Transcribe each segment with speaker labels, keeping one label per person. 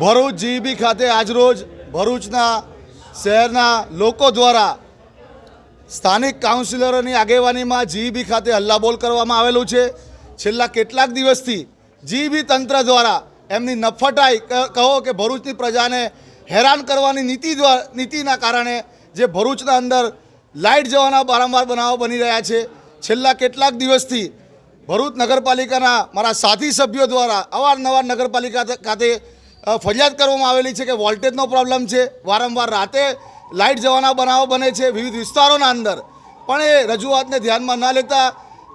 Speaker 1: Bharuch GB ખાતે આજરોજ ભરૂચના શહેરના લોકો દ્વારા સ્થાનિક કાઉન્સિલરોની આગેવાનીમાં જીબી ખાતે હલ્લાબોલ કરવામાં આવેલું છે. છેલ્લા કેટલાક દિવસથી જીબી તંત્ર દ્વારા એમની નફટાઈ કહો કે ભરૂચની પ્રજાને હેરાન કરવાની નીતિ દ્વારા નીતિના કારણે જે ભરૂચના અંદર લાઇટ જવાના વારંવાર બનાવો બની રહ્યા છે. છેલ્લા કેટલાક દિવસથી ભરૂચ નગરપાલિકાના મારા સાથી સભ્યો દ્વારા અવારનવાર નગરપાલિકા ખાતે- ફરિયાદ કરવામાં આવેલી છે કે વોલ્ટેજનો પ્રોબ્લેમ છે. વારંવાર રાતે લાઇટ જવાના બનાવો બને છે વિવિધ વિસ્તારોના અંદર. પણ એ રજૂઆતને ધ્યાનમાં ન લેતા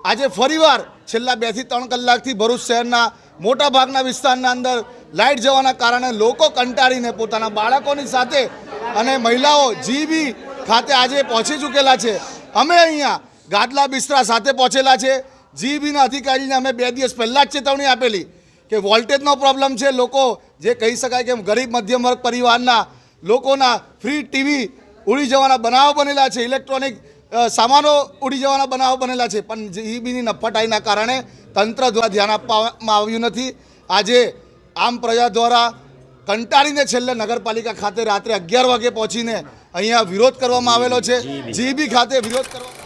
Speaker 1: આજે ફરીવાર છેલ્લા બેથી ત્રણ કલાકથી ભરૂચ શહેરના મોટાભાગના વિસ્તારના અંદર લાઇટ જવાના કારણે લોકો કંટાળીને પોતાના બાળકોની સાથે અને મહિલાઓ જીબી ખાતે આજે પહોંચી ચૂકેલા છે. અમે અહીંયા ગાદલા બિસ્તરા સાથે પહોંચેલા છે. જીબીના અધિકારીને અમે બે દિવસ પહેલાં જ ચેતવણી આપેલી. કે વોલ્ટેજનો પ્રોબ્લેમ છે. લોકો જે કહી શકાય કે ગરીબ મધ્યમ વર્ગ પરિવારના લોકોના ફ્રી ટીવી ઉડી જવાના બનાવો બનેલા છે. ઇલેક્ટ્રોનિક સામાનો ઉડી જવાના બનાવો બનેલા છે. પણ જીબીની નફટાઈના કારણે તંત્ર દ્વારા ધ્યાન આપવામાં આવ્યું નથી. આજે આમ પ્રજા દ્વારા કંટાળીને છેલ્લે નગરપાલિકા ખાતે રાત્રે અગિયાર વાગે પહોંચીને અહીંયા વિરોધ કરવામાં આવેલો છે. જીબી ખાતે વિરોધ કરવામાં